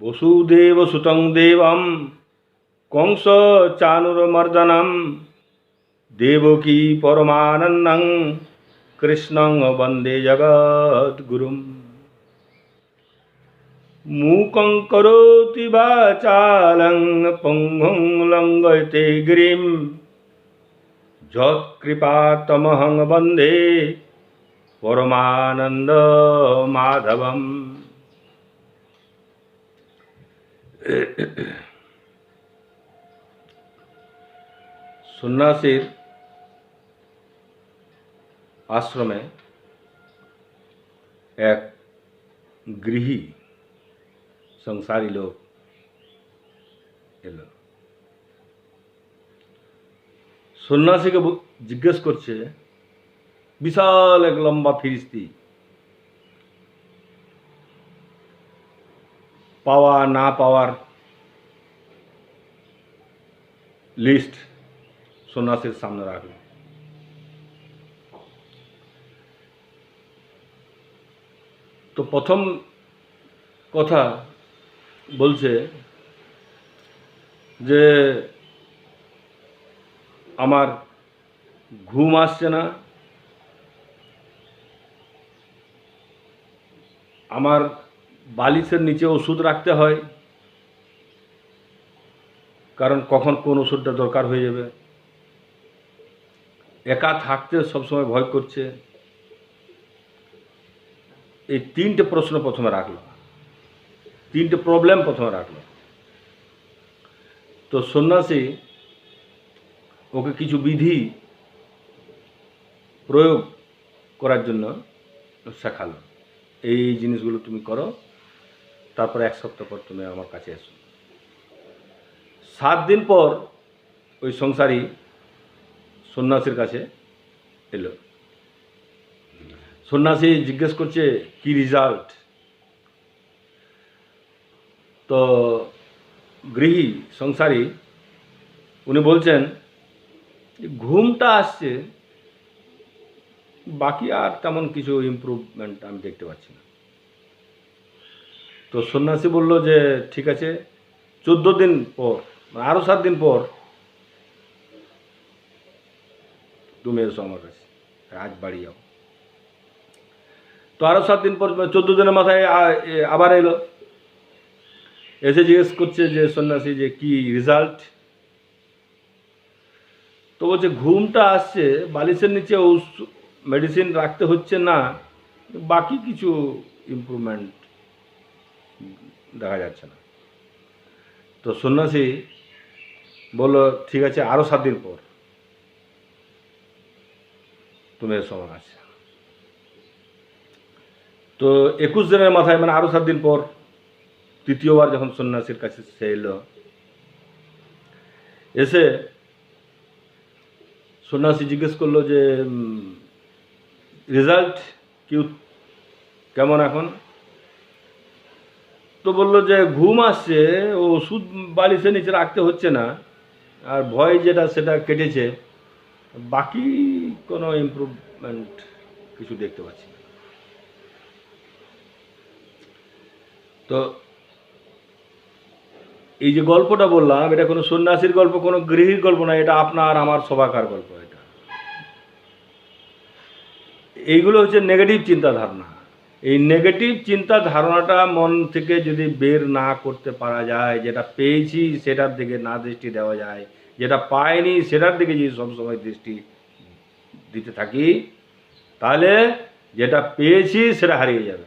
বসুদেবসুতং দেবম, কংস চানুরমর্দনম, দেবকী পরমানন্দং কৃষ্ণং বন্দে জগদ্গুরুম। মূকং করোতি বাচালং পঙ্গুং লঙ্ঘয়তে গিরিম যৎকৃপাতমহং বন্দে পরমানন্দ মাধবম। সন্ন্যাসীর আশ্রমে এক গৃহী সংসারী লোক এলো সন্ন্যাসীকে বু- জিজ্ঞেস করছে বিশাল এক লম্বা ফিরিস্তি পাওয়া, না পাওয়ার লিস্ট সন্ন্যাসীর সামনে রাখল তো প্রথম কথা বলছে যে আমার ঘুম আসছে না, আমার বালিশের নিচে ওষুধ রাখতে হয়। কারণ কখন কোন ওষুধটা দরকার হয়ে যাবে। একা থাকতে সবসময় ভয় করছে। এই তিনটে প্রশ্ন প্রথমে রাখল। তিনটে প্রবলেম প্রথমে রাখল। তো সন্ন্যাসী ওকে কিছু বিধি প্রয়োগ করার জন্য শেখালো। এই জিনিসগুলো তুমি করো। তারপর এক সপ্তাহ পর তুমি আমার কাছে এসো। সাত দিন পর ওই সংসারী সন্ন্যাসীর কাছে এলো। সন্ন্যাসী জিজ্ঞেস করছে, কি রেজাল্ট তো গৃহী সংসারী, উনি বলছেন, ঘুমটা আসছে, বাকি আর তেমন কিছু ইম্প্রুভমেন্ট আমি দেখতে পাচ্ছি না। তো সন্ন্যাসী বলল যে, ঠিক আছে, চোদ্দ দিন পর আরও সাত দিন পর। তুমি এসো আমার কাছে, আজ বাড়ি যাও। তো আরও সাত দিন পর, চোদ্দ দিনের মাথায় আবার এলো। এসে জিজ্ঞেস করছে যে, সন্ন্যাসী, যে কি রেজাল্ট তো বলছে, ঘুমটা আসছে, বালিশের নিচে মেডিসিন রাখতে হচ্ছে না, বাকি কিছু ইমপ্রুভমেন্ট দেখা যাচ্ছে না। তো সন্ন্যাসী বলল, ঠিক আছে আরও সাত দিন পর তুমি এসো আমার কাছে তো একুশ দিনের মাথায় মানে আরও সাত দিন পর তৃতীয়বার যখন সন্ন্যাসীর কাছে সে এলো, এসে সন্ন্যাসী জিজ্ঞেস করল যে রেজাল্ট কি, কেমন এখন? তো বলল যে ঘুম আসছে ও ওষুধ বালিশে নিচে রাখতে হচ্ছে না, আর ভয় যেটা সেটা কেটেছে, বাকি কোনো ইমপ্রুভমেন্ট কিছু দেখতে পাচ্ছি তো এই যে গল্পটা বললাম, এটা কোনো সন্ন্যাসীর গল্প, কোনো গৃহীর গল্প না এটা আপনার, আমার সবাকার গল্প এটা। এইগুলো হচ্ছে নেগেটিভ চিন্তা ধারণা এই নেগেটিভ চিন্তা ধারণাটা মন থেকে যদি বের না করতে পারা যায়, যেটা পেয়েছি সেটার দিকে না দৃষ্টি দেওয়া যায়, যেটা পাইনি সেটার দিকে যদি সবসময় দৃষ্টি দিতে থাকি, তাহলে যেটা পেয়েছি সেটা হারিয়ে যাবে।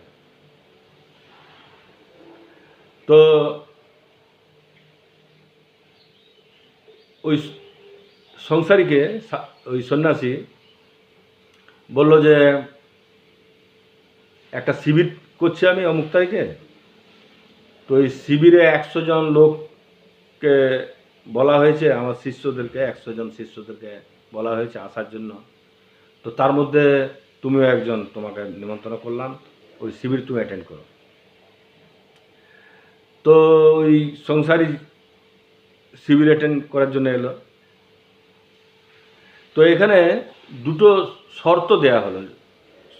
তো ওই সংসারীকে ওই সন্ন্যাসী বলল যে একটা শিবির করছি আমি অমুক তারিখে? তো এই শিবিরে একশো জন লোককে বলা হয়েছে, আমার শিষ্যদেরকে, একশো জন শিষ্যদেরকে বলা হয়েছে আসার জন্য। তো তার মধ্যে তুমিও একজন তোমাকে নিমন্ত্রণ করলাম, ওই শিবির তুমি অ্যাটেন্ড করো। তো ওই সংসারী শিবির অ্যাটেন্ড করার জন্য এলো। তো এখানে দুটো শর্ত দেয়া হলো।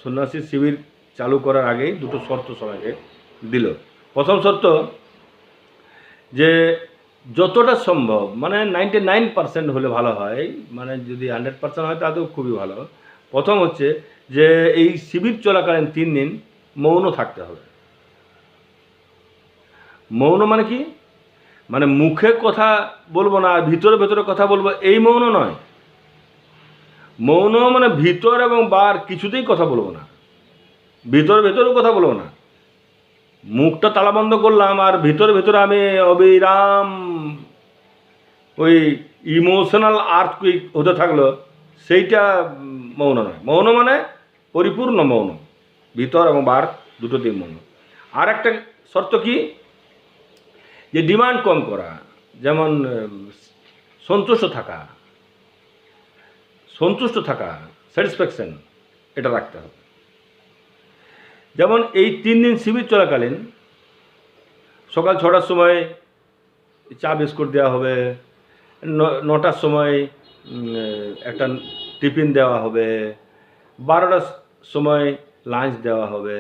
সন্ন্যাসী শিবির চালু করার আগেই দুটো শর্ত সবাইকে দিল। প্রথম শর্ত যে যতটা সম্ভব মানে নাইনটি নাইন পার্সেন্ট হলে ভালো হয় মানে যদি হান্ড্রেড পার্সেন্ট হয় তাতেও খুবই ভালো। প্রথম হচ্ছে যে এই শিবির চলাকালীন তিন দিন মৌন থাকতে হবে। মৌন মানে কি? মানে মুখে কথা বলব না, ভিতরে ভেতরে কথা বলব, এই মৌন নয়। মৌন মানে ভিতর এবং বার কিছুতেই কথা বলব না। ভিতর ভেতরেও কথা বলব না। মুখটা তালাবন্ধ করলাম আর ভিতরে ভেতরে আমি অবিরাম ওই ইমোশনাল আর্থকুইক হতে থাকল। সেইটা মৌন নয়। মৌন মানে পরিপূর্ণ মৌন। ভিতর এবং বার দুটোতেই মৌন। আর একটা শর্ত কি? যে ডিমান্ড কম করা। যেমন, সন্তুষ্ট থাকা। সন্তুষ্ট থাকা স্যাটিসফ্যাকশন এটা রাখতে হবে। যেমন এই তিন দিন শিবির চলাকালীন সকাল ছটার সময় চা বিস্কুট দেওয়া হবে নটার সময় একটা টিফিন দেওয়া হবে, বারোটার সময় লাঞ্চ দেওয়া হবে,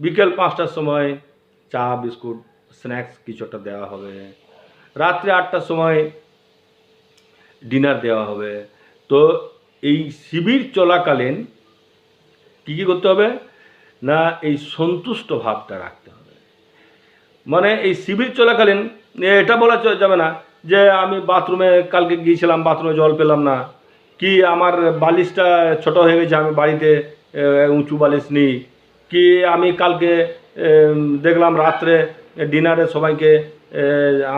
বিকেল পাঁচটার সময় চা, বিস্কুট স্ন্যাক্স কিছু একটা দেওয়া হবে, রাত্রে আটটার সময় ডিনার দেওয়া হবে। তো এই শিবির চলাকালীন কী কী করতে হবে? না এই সন্তুষ্ট ভাবটা রাখতে হবে। মানে এই শিবির চলাকালীন এটা বলা যাবে না যে আমি বাথরুমে কালকে গিয়েছিলাম, বাথরুমে জল পেলাম না। কি আমার বালিশটা ছোট হয়ে গেছে, আমি বাড়িতে উঁচু বালিশ নিই। কি আমি কালকে দেখলাম রাত্রে ডিনারে সবাইকে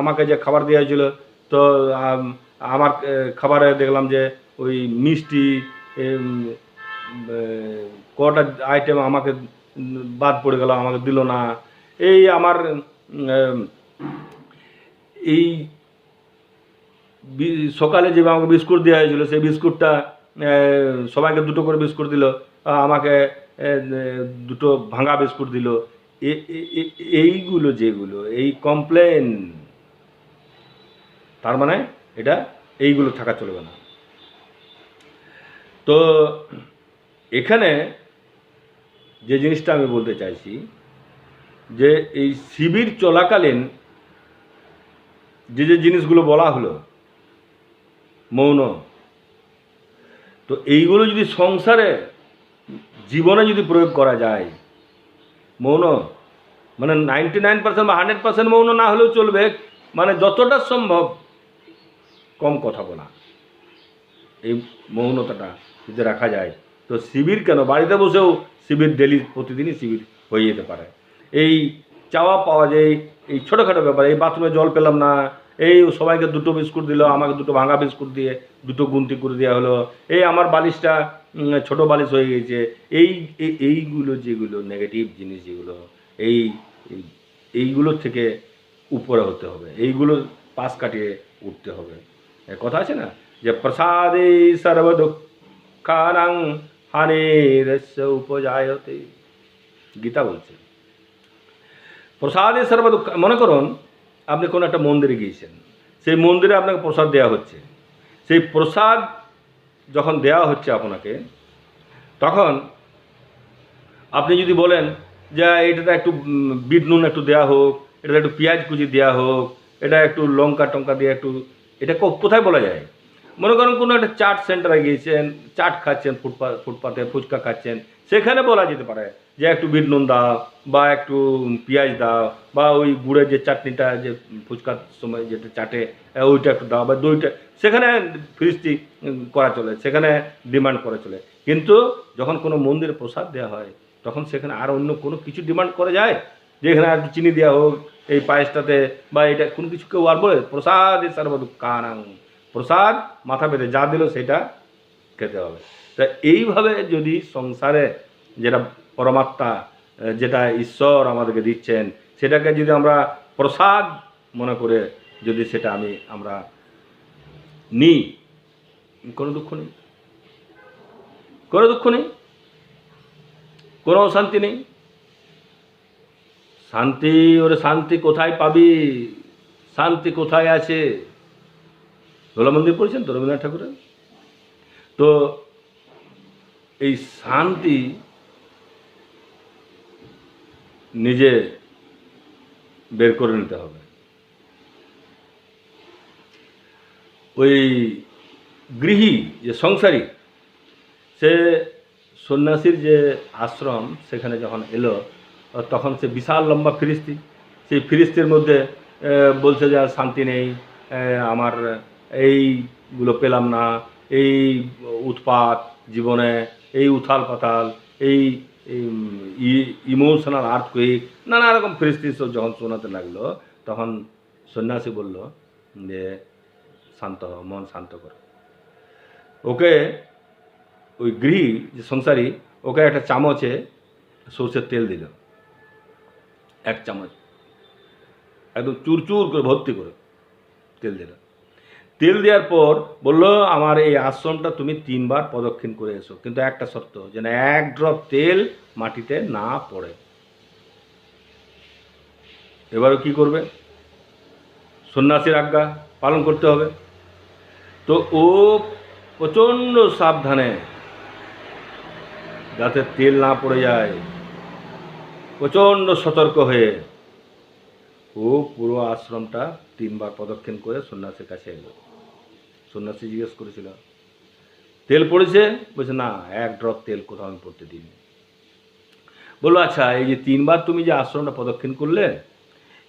আমাকে যে খাবার দেওয়া হয়েছিল, তো আমার খাবারে দেখলাম যে ওই মিষ্টি কটা আইটেম আমাকে বাদ পড়ে গেল, আমাকে দিল না। এই আমার এই সকালে যে আমাকে বিস্কুট দেওয়া হয়েছিল, সেই বিস্কুটটা সবাইকে দুটো করে বিস্কুট দিল আমাকে দুটো ভাঙা বিস্কুট দিল। এইগুলো যেগুলো, এই কমপ্লেন তার মানে এটা এইগুলো থাকা চলবে না। তো, এখানে যে জিনিসটা আমি বলতে চাইছি, যে এই শিবির চলাকালীন যে যে জিনিসগুলো বলা হলো, মৌন, তো এইগুলো যদি সংসারে, জীবনে যদি প্রয়োগ করা যায়, মৌন মানে নাইনটি নাইন পার্সেন্ট বা হান্ড্রেড পার্সেন্ট মৌন না হলেও চলবে মানে যতটা সম্ভব কম কথা বলা। এই মৌনতাটা যদি রাখা যায়, তো শিবির কেন? বাড়িতে বসেও শিবির, ডেলি প্রতিদিনই শিবির হয়ে যেতে পারে। এই চাওয়া পাওয়া যায় এই ছোটোখাটো ব্যাপার, এই বাথরুমে জল পেলাম না, এই সবাইকে দুটো বিস্কুট দিল, আমাকে দুটো ভাঙা বিস্কুট দিয়ে, দুটো গুনতি করে দেওয়া হলো, এই আমার বালিশটা ছোট বালিশ হয়ে গেছে, এই, এই- এইগুলো যেগুলো নেগেটিভ জিনিস যেগুলো, এই, এই- এইগুলোর থেকে উপরে হতে হবে, এইগুলো পাশ কাটিয়ে উঠতে হবে। কথা আছে না? যে প্রসাদে সর্ব হানিরস্য উপজায়তে গীতা বলছে, প্রসাদে সর্ব মনে করুন, আপনি কোনো একটা মন্দিরে গিয়েছেন, সেই মন্দিরে আপনাকে প্রসাদ দেওয়া হচ্ছে। সেই প্রসাদ যখন দেওয়া হচ্ছে আপনাকে, তখন আপনি যদি বলেন যে, এটাতে একটু বিট নুন একটু দেওয়া হোক, এটাতে একটু পেঁয়াজ কুচি দেওয়া হোক, এটা একটু লঙ্কা টঙ্কা দিয়ে একটু, এটা কোথায় বলা যায়? মনে করেন কোনো একটা চাট সেন্টারে গিয়েছেন, চাট খাচ্ছেন ফুটপাথ ফুটপাথে ফুচকা খাচ্ছেন, সেখানে বলা যেতে পারে যে একটু বিট নুন দাও বা একটু পেঁয়াজ দাও বা ওই গুড়ের যে চাটনিটা, যে ফুচকার সময় যেটা চাটে ওইটা একটু দাও বা দইটা, সেখানে ফ্রিস্টি করা চলে, সেখানে ডিমান্ড করা চলে। কিন্তু যখন কোনো মন্দিরে প্রসাদ দেওয়া হয়, তখন সেখানে আর অন্য কোনো কিছু ডিমান্ড করা যায়? যে এখানে আর চিনি দেওয়া হোক, এই পায়েসটাতে বা এটা কোনো কিছু কেউ আর বলে, প্রসাদ সর্বদুঃখানাং প্রসাদ, মাথা পেতে যা দিল সেটা খেতে হবে। তা এইভাবে যদি সংসারে যেটা পরমাত্মা যেটা ঈশ্বর আমাদেরকে দিচ্ছেন, সেটাকে যদি আমরা প্রসাদ মনে করে যদি সেটা আমি, আমরা নিই, কোনো দুঃখ নেই? কোনো দুঃখ নেই? কোনো অশান্তি নেই? শান্তি, ওরে শান্তি কোথায় পাবি? শান্তি কোথায় আছে? দোলা মন্দির পড়েছেন তো রবীন্দ্রনাথ ঠাকুরের? তো এই শান্তি নিজে বের করে নিতে হবে। ওই গৃহী যে সংসারী, সে সন্ন্যাসীর যে আশ্রম সেখানে যখন এলো, তখন সে বিশাল লম্বা ফিরিস্তি। সেই ফিরিস্তির মধ্যে বলছে যে শান্তি নেই আমার এইগুলো পেলাম না, এই উৎপাত জীবনে, এই উথাল পাতাল এই ইমোশনাল আর্থকুইক নানা রকম ফিরিস্তি যখন শোনাতে লাগল, তখন সন্ন্যাসী বলল যে, শান্ত মন শান্ত করো। ওকে, ওই গৃহী, যে সংসারী, ওকে একটা চামচে সর্ষের তেল দিল। এক চামচ। একদম চুরচুর করে ভর্তি করে তেল দিল। তেল দেওয়ার পর বলল, আমার এই আশ্রমটা তুমি তিনবার প্রদক্ষিণ করে এসো। কিন্তু একটা শর্ত, যেন এক ড্রপ তেল মাটিতে না পড়ে। এবারও কি করবে? সন্ন্যাসীর আজ্ঞা পালন করতে হবে। তো ও প্রচণ্ড সাবধানে যাতে তেল না পড়ে যায়, প্রচণ্ড সতর্ক হয়ে ও পুরো আশ্রমটা তিনবার প্রদক্ষিণ করে সন্ন্যাসীর কাছে এলো। সন্ন্যাসী জিজ্ঞেস করেছিল, তেল পড়েছে? বলছে, না, এক ড্রপ তেল কোথাও আমি পড়তে দিইনি। বলল আচ্ছা এই যে তিনবার তুমি যে আশ্রমটা প্রদক্ষিণ করলে,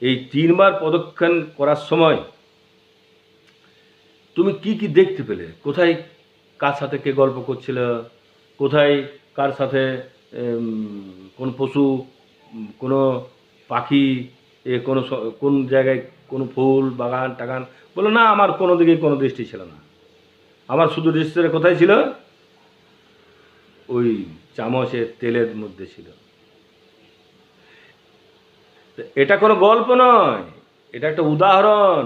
এই তিনবার প্রদক্ষিণ করার সময় তুমি কি কি দেখতে পেলে? কোথায় কার সাথে কে গল্প করছিল? কোথায় কার সাথে কোন পশু কোনো পাখি এ কোনো কোন জায়গায় কোনো ফুল, বাগান, টাগান, বলে না, আমার কোনো দিকে কোনো দৃষ্টি ছিল না। আমার শুধু দৃষ্টিটা কোথায় ছিল? ওই চামচের তেলের মধ্যে ছিল। এটা কোনো গল্প নয়, এটা একটা উদাহরণ।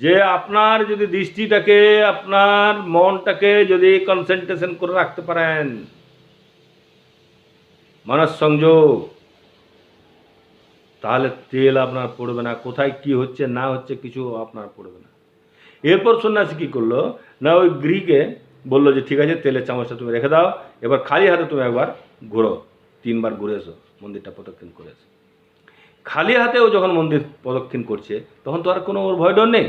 যে আপনার যদি দৃষ্টিটাকে, আপনার মনটাকে যদি কনসেন্ট্রেশন করে রাখতে পারেন মানস সংযোগ তাহলে তেল আপনার পড়বে না, কোথায় কি হচ্ছে, না হচ্ছে কিছু আপনার পড়বে না। এরপর সন্ন্যাসী কী করল? না, ওই গৃহকে বলল যে, ঠিক আছে, তেলের চামচটা তুমি রেখে দাও, এবার খালি হাতে তুমি একবার ঘোরো, তিনবার ঘুরে এসো, মন্দিরটা প্রদক্ষিণ করে এসো। খালি হাতে ও যখন মন্দির প্রদক্ষিণ করছে, তখন তো আর কোনো ওর ভয় ডর নেই।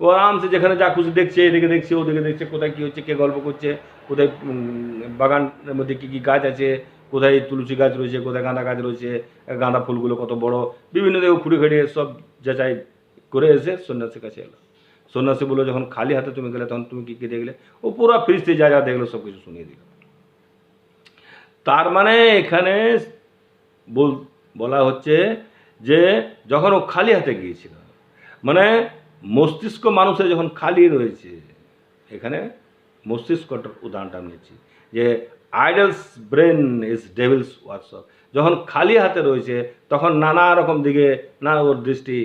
ও আরামসে যেখানে যা খুশি দেখছে, এদিকে দেখছে, ওদিকে দেখছে, কোথায় কী হচ্ছে, কে গল্প করছে, কোথায় বাগানের মধ্যে কী কী গাছ আছে কোথায় তুলসী গাছ রয়েছে, কোথায় গাঁদা গাছ রয়েছে, গাঁদা ফুলগুলো কত বড়, বিভিন্ন দিকে খুঁড়ে খুঁড়িয়ে সব যাচাই করে এসে সন্ন্যাসীর কাছে এলো। সন্ন্যাসী বলল, যখন খালি হাতে তুমি গেলে, তখন তুমি কী কী দেখলে? ও পুরো ফিরিস্তি যা যা দেখল, সব কিছু শুনিয়ে দিল। তার মানে এখানে বল, বলা হচ্ছে যে, যখন ও খালি হাতে গিয়েছিল মানে মস্তিষ্ক মানুষের যখন খালি রয়েছে, এখানে মস্তিষ্কটার উদাহরণটা আমি নিচ্ছি যে idle's brain is devil's workshop যখন খালি হাতে রয়েছে, তখন নানা রকম দিকে না ওর দৃষ্টি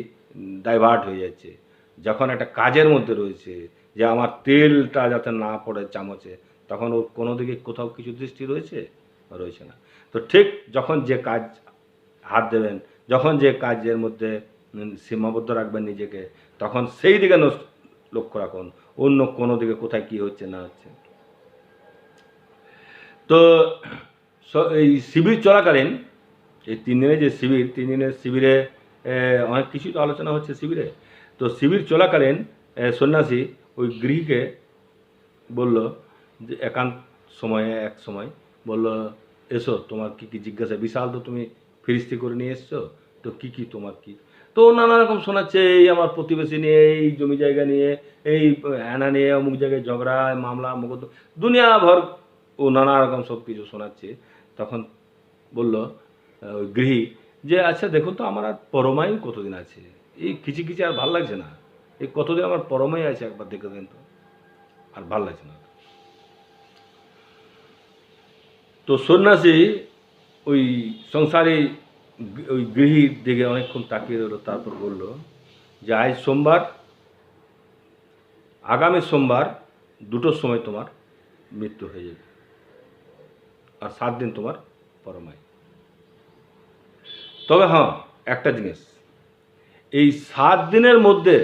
ডাইভার্ট হয়ে যাচ্ছে। যখন একটা কাজের মধ্যে রয়েছে, যে আমার তেলটা যাতে না পড়ে চামচে, তখন ওর কোনো দিকে কোথাও কিছু দৃষ্টি রয়েছে? রয়েছে না। তো ঠিক যখন যে কাজ হাত দেবেন, যখন যে কাজের মধ্যে সীমাবদ্ধ রাখবেন নিজেকে, তখন সেই দিকে লক্ষ্য রাখুন। অন্য কোনো দিকে কোথায় কি হচ্ছে না হচ্ছে। তো এই শিবির চলাকালীন, এই তিন দিনের যে শিবির তিন দিনের শিবিরে অনেক কিছু তো আলোচনা হচ্ছে শিবিরে। তো শিবির চলাকালীন সন্ন্যাসী ওই গৃহীকে বলল যে একান্ত সময়ে, এক সময় বলল, এসো, তোমার কি কি জিজ্ঞাসা বিশাল তো তুমি ফিরিস্তি করে নিয়ে এসছো, তো কি কি তোমার কি? তো নানা রকম শোনাচ্ছে, এই আমার প্রতিবেশী নিয়ে, এই জমি জায়গা নিয়ে, এই হ্যানা নিয়ে অমুক জায়গায় ঝগড়া, মামলা মুকদ দুনিয়া ভর ও নানা রকম সব কিছু শোনাচ্ছে। তখন বলল ওই গৃহী যে আচ্ছা দেখুন তো, আমার আর পরমায়ু কতদিন আছে? এই খিচি খিচি আর ভালো লাগছে না। এই কতদিন আমার পরমায়ু আছে একবার দেখে দেন তো। আর ভালো লাগছে না। তো সন্ন্যাসী ওই সংসারী ওই গৃহীর দিকে অনেকক্ষণ তাকিয়ে রইল, তারপর বলল যে, আজ সোমবার, আগামী সোমবার দুটোর সময় তোমার মৃত্যু হয়ে যাবে। আর সাত দিন তোমার পরমায়। তবে হ্যাঁ একটা জিনিস। এই সাত দিনের মধ্যে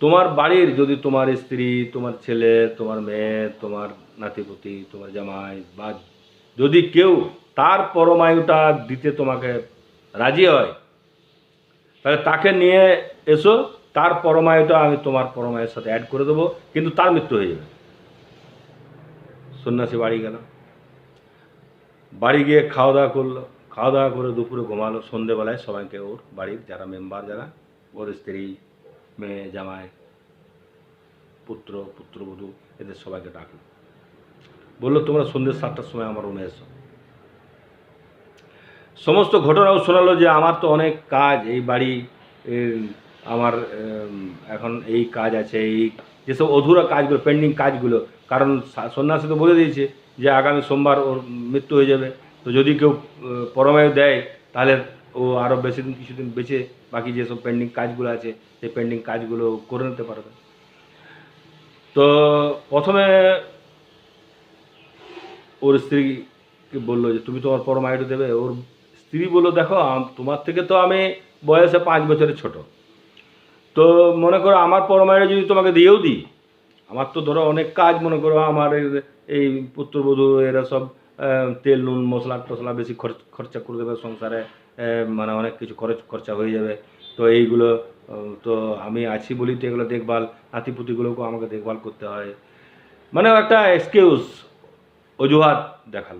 তোমার বাড়ির যদি তোমার স্ত্রী, তোমার ছেলে, তোমার মেয়ে, তোমার নাতিপুতি, তোমার জামাই বা যদি কেউ তার পরমায়ুটা দিতে তোমাকে রাজি হয়, তাহলে তাকে নিয়ে এসো, তার পরমায়ুটা আমি তোমার পরমায়ের সাথে অ্যাড করে দেবো, কিন্তু তার মৃত্যু হয়ে যাবে। সন্ন্যাসী বাড়ি গেল বাড়ি গিয়ে খাওয়া দাওয়া করল। খাওয়া দাওয়া করে দুপুরে ঘুমালো। সন্ধেবেলায় সবাইকে ওর বাড়ির যারা মেম্বার যারা ওর স্ত্রী, মেয়ে, জামাই, পুত্র, পুত্রবধূ, এদের সবাইকে ডাকলো। বলল, তোমরা সন্ধ্যে সাতটার সময় আমার রুমে এসো। সমস্ত ঘটনাও শোনালো যে আমার তো অনেক কাজ, এই বাড়ি আমার এখন এই কাজ আছে, এই যেসব অধুরা কাজগুলো পেন্ডিং কাজগুলো, কারণ সন্ন্যাসী তো বলে দিয়েছে যে আগামী সোমবার ওর মৃত্যু হয়ে যাবে। তো যদি কেউ পরমায়ু দেয়, তাহলে ও আরও বেশি দিন, কিছুদিন বেঁচে বাকি যেসব পেন্ডিং কাজগুলো আছে, সেই পেন্ডিং কাজগুলো করে নিতে পারবে। তো প্রথমে ওর স্ত্রীকে বলল যে, তুমি তোমার পরমায়ুটা দেবে। ওর স্ত্রী বলল, দেখো তোমার থেকে তো আমি বয়সে পাঁচ বছরের ছোট। তো মনে করো, আমার পরমায়ুটা যদি তোমাকে দিয়েও দিই আমার তো ধরো অনেক কাজ, মনে করো আমার এই- পুত্রবধূ, এরা সব তেল, নুন, মশলা টশলা বেশি খরচ, খরচা করে দেবে সংসারে মানে অনেক কিছু খরচ, খরচা হয়ে যাবে। তো এইগুলো তো আমি আছি বলি তো এগুলো দেখভাল, নাতিপুতিগুলোকেও আমাকে দেখভাল করতে হয়। মানে একটা এক্সকিউজ অজুহাত দেখাল।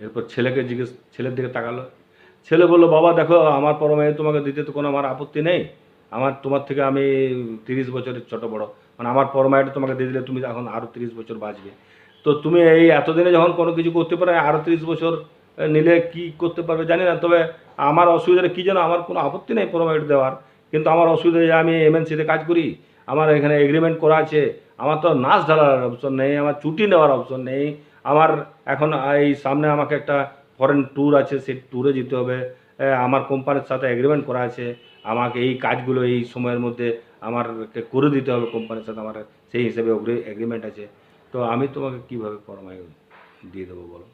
এরপর ছেলেকে জিজ্ঞেস, ছেলের দিকে তাকালো। ছেলে বলল, বাবা, দেখো, আমার পরমে তোমাকে দিতে তো কোনো আমার আপত্তি নেই। আমার, তোমার থেকে আমি তিরিশ বছরের ছোট বড়। মানে আমার পরমায়ুটা তোমাকে দিয়ে দিলে তুমি এখন আরও তিরিশ বছর বাঁচবে। তো তুমি এই এতদিনে যখন কোনো কিছু করতে পারো আরও তিরিশ বছর নিলে কি করতে পারবে জানি না। তবে আমার অসুবিধাটা কী যেন, আমার কোনো আপত্তি নেই পরমায়ুটা দেওয়ার। কিন্তু আমার অসুবিধা যে আমি এমএনসিতে কাজ করি, আমার এখানে এগ্রিমেন্ট করা আছে, আমার তো নাচ ঢালার অপশন নেই, আমার ছুটি নেওয়ার অপশন নেই। আমার এখন এই সামনে আমাকে একটা ফরেন ট্যুর আছে, সেই ট্যুরে যেতে হবে। আমার কোম্পানির সাথে এগ্রিমেন্ট করা আছে। আমাকে এই কাজগুলো এই সময়ের মধ্যে আমারকে করে দিতে হবে কোম্পানির সাথে, আমার সেই হিসেবে এগ্রিমেন্ট আছে। তো আমি তোমাকে কীভাবে পরমায়ু দিয়ে দেবো বলো?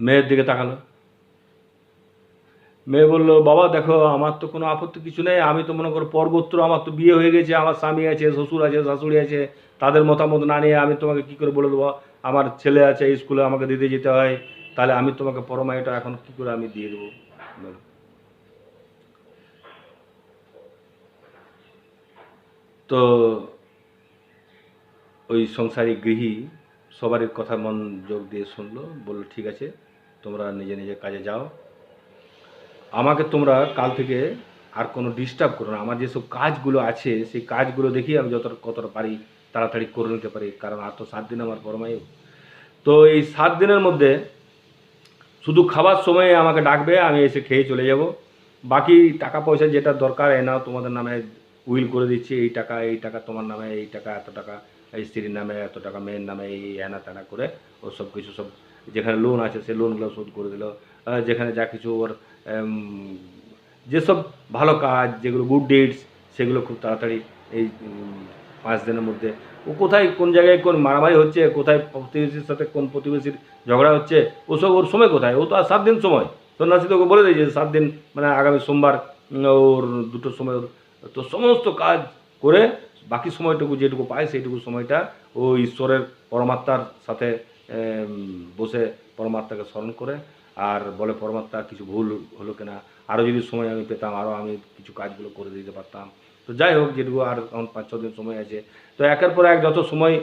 মেয়ের দিকে তাকালো। মেয়ে বলল, বাবা, দেখো, আমার তো কোনো আপত্তি কিছু নেই। আমি তো মনে করো পরগোত্র, আমার তো বিয়ে হয়ে গেছে, আমার স্বামী আছে, শ্বশুর আছে, শাশুড়ি আছে, তাদের মতামত না নিয়ে আমি তোমাকে কি করে বলে দেবো? আমার ছেলে আছে স্কুলে আমাকে দিতে যেতে হয়। তাহলে আমি তোমাকে পরমায়ুটা এখন কি করে আমি দিয়ে দেবো? বলো। তো ওই সংসারী গৃহী সবারই কথা মনোযোগ দিয়ে শুনলো, বলল, ঠিক আছে, তোমরা নিজে নিজে কাজে যাও। আমাকে তোমরা কাল থেকে আর কোনো ডিস্টার্ব করো না। আমার যেসব কাজগুলো আছে, সেই কাজগুলো দেখি আমি যতটা, কতটা পারি তাড়াতাড়ি করে নিতে পারি। কারণ আর তো সাত দিন আমার পরমায়ু। তো এই সাত দিনের মধ্যে শুধু খাবার সময়ে আমাকে ডাকবে, আমি এসে খেয়ে চলে যাব। বাকি টাকা পয়সা যেটা দরকার এ নাও, তোমাদের নামে উইল করে দিচ্ছি, এই টাকা এই টাকা তোমার নামে, এই টাকা, এত টাকা, এই স্ত্রীর নামে, এত টাকা, মেয়ের নামে, এই এনা, তেনা করে ও সব কিছু সব, যেখানে লোন আছে, সেই লোনগুলো শোধ করে দিল। যেখানে যা কিছু ওর যেসব ভালো কাজ, যেগুলো গুড ডিডস সেগুলো খুব তাড়াতাড়ি এই পাঁচ দিনের মধ্যে ও কোথায় কোন জায়গায় কোন মারামারি হচ্ছে, কোথায় প্রতিবেশীর সাথে কোন প্রতিবেশীর ঝগড়া হচ্ছে ওসব ওর সময় কোথায়? ও তো আর সাত দিন সময়। সন্ন্যাসী তোকে বলে দিয়েছে সাত দিন মানে আগামী সোমবার ওর দুটোর সময় তো সমস্ত কাজ করে বাকি সময়টুকু যেটুকু পায় সেইটুকু সময়টা ও ঈশ্বরের পরমাত্মার সাথে বসে পরমাত্মাকে স্মরণ করে আর বলে, পরমাত্মা, কিছু ভুল হলো কিনা? আরও যদি সময় আমি পেতাম আরও আমি কিছু কাজগুলো করে দিতে পারতাম। তো যাই হোক, যেটুকু আর এখন পাঁচ ছ দিন সময় আছে। তো একের পর এক যত সময়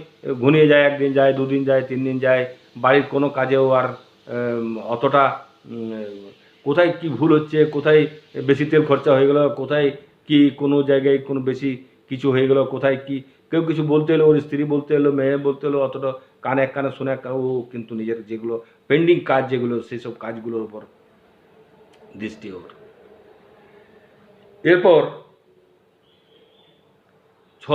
ঘনিয়ে যায়, একদিন যায়, দুদিন যায়, তিন দিন যায়, বাড়ির কোনো কাজেও আর অতটা কোথায় কি ভুল হচ্ছে, কোথায় বেশি তেল খরচা হয়ে গেলো, কোথায় কি কোনো জায়গায় কোনো বেশি কিছু হয়ে গেলো, কোথায় কি, কেউ কিছু বলতে এলো, ওর স্ত্রী বলতে এলো, মেয়ে বলতে এলো, অতটা কানে এক কানে শুনে ও কিন্তু নিজের যেগুলো পেন্ডিং কাজ যেগুলো সেই সব কাজগুলোর উপর দৃষ্টি ওর। এরপর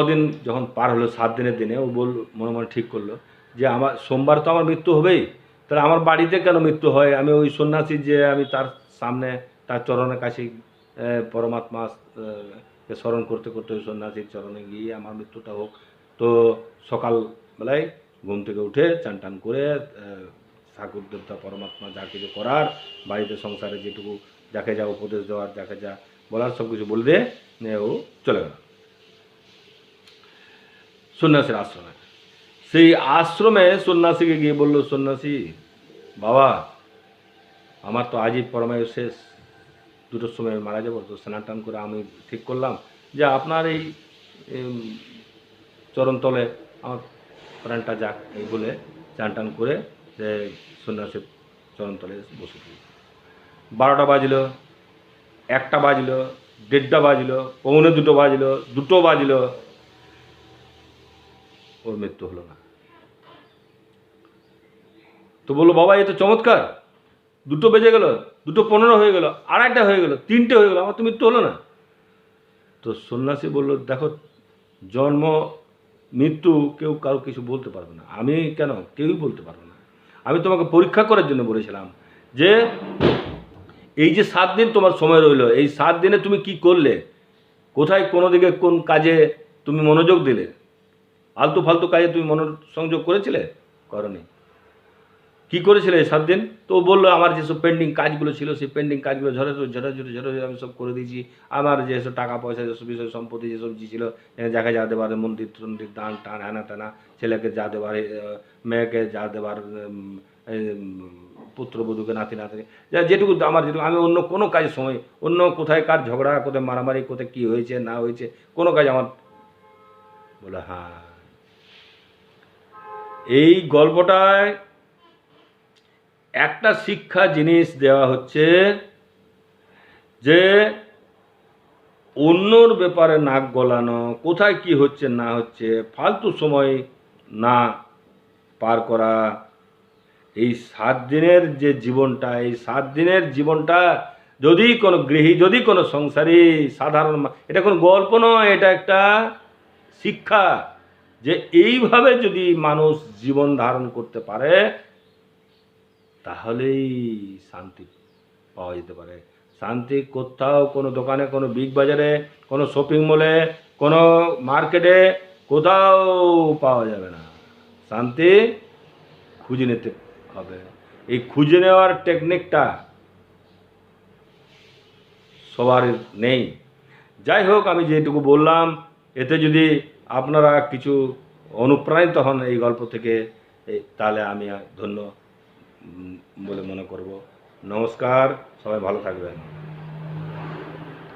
দিন যখন পার হলো, সাত দিনের দিনে, ও বল মনে মনে ঠিক করল যে আমার, সোমবার তো আমার মৃত্যু হবেই। তাহলে আমার বাড়িতে কেন মৃত্যু হয়? আমি ওই সন্ন্যাসী যে আমি তার সামনে, তার চরণের কাছে পরমাত্মা স্মরণ করতে করতে ওই সন্ন্যাসীর চরণে গিয়ে আমার মৃত্যুটা হোক। তো সকালবেলায় ঘুম থেকে উঠে চান টান করে ঠাকুর দেবতা পরমাত্মা যা কিছু করার, বাড়িতে সংসারে যেটুকু যাকে যা উপদেশ দেওয়ার যাকে যা বলার সব কিছু বলে দিয়ে ও চলে গেল। সন্ন্যাসীর আশ্রমে। সেই আশ্রমে সন্ন্যাসীকে গিয়ে বলল, সন্ন্যাসী, বাবা, আমার তো আজই পরমায়ু শেষ। দুটোর সময় মারা যাব, তো স্নান টান করে আমি ঠিক করলাম যে আপনার এই চরণতলে আমার প্রাণটা যাক এই বলে চান টান করে যে সন্ন্যাসীর চরণতলে বসে বারোটা বাজলো, একটা বাজলো, দেড়টা বাজলো, পৌনে দুটো বাজলো দুটো বাজলো ওর মৃত্যু হলো না। তো বলল, বাবা, এ তো চমৎকার। দুটো বেজে গেল, দুটো পনেরো হয়ে গেল, আড়াইটা হয়ে গেল, তিনটে হয়ে গেল, আমার তো মৃত্যু হলো না। তো সন্ন্যাসী বলল, দেখো, জন্ম, মৃত্যু কেউ কারও কিছু বলতে পারবে না। আমি কেন? কেউই বলতে পারবে না। আমি তোমাকে পরীক্ষা করার জন্য বলেছিলাম যে, এই যে সাত দিন তোমার সময় রইল, এই সাত দিনে তুমি কি করলে? কোথায় কোনো দিকে কোন কাজে তুমি মনোযোগ দিলে? আলতু ফালতু কাজে তুমি মনোসংযোগ করেছিলে? করনি। কি করেছিলে সাত দিন? তো বলল, আমার যেসব পেন্ডিং কাজগুলো ছিল, সেই পেন্ডিং কাজগুলো ঝরে ঝরে ঝরে ঝরে আমি সব করে দিয়েছি। আমার যেসব টাকা পয়সা যেসব বিষয় সম্পত্তি যেসব যে ছিল যাকে যা দেবার মন্দির টন্দির দান টান হ্যানা তেনা ছেলেকে যা দেবার মেয়েকে যা দেবার পুত্রবধূকে নাতি নাতি যা যেটুকু আমার যেটুকু, আমি অন্য কোনো কাজের সময়, অন্য কোথায় কার ঝগড়া, কোথায় মারামারি, কোথায় কী হয়েছে, না হয়েছে, কোনো কাজ আমার বলে হ্যাঁ। এই গল্পটায় একটা শিক্ষা জিনিস দেওয়া হচ্ছে যে অন্যর ব্যাপারে নাক গলানো, কোথায় কি হচ্ছে, না হচ্ছে, ফালতু সময় না পার করা, এই সাত দিনের যে জীবনটা, এই সাত দিনের জীবনটা যদি কোনো গৃহী, যদি কোনো সংসারী, সাধারণ এটা কোনো গল্প নয়, এটা একটা শিক্ষা। যে এইভাবে যদি মানুষ জীবন ধারণ করতে পারে, তাহলেই শান্তি পাওয়া যেতে পারে। শান্তি কোথাও কোনো দোকানে, কোনো বিগ বাজারে, কোনো শপিং মলে, কোনো মার্কেটে কোথাও পাওয়া যাবে না। শান্তি খুঁজে নিতে হবে। এই খুঁজে নেওয়ার টেকনিকটা সবার নেই। যাই হোক, আমি যেটুকু বললাম, এতে যদি আপনারা কিছু অনুপ্রাণিত হন এই গল্প থেকে তাহলে আমি ধন্য বলে মনে করব। নমস্কার, সবাই ভালো থাকবেন।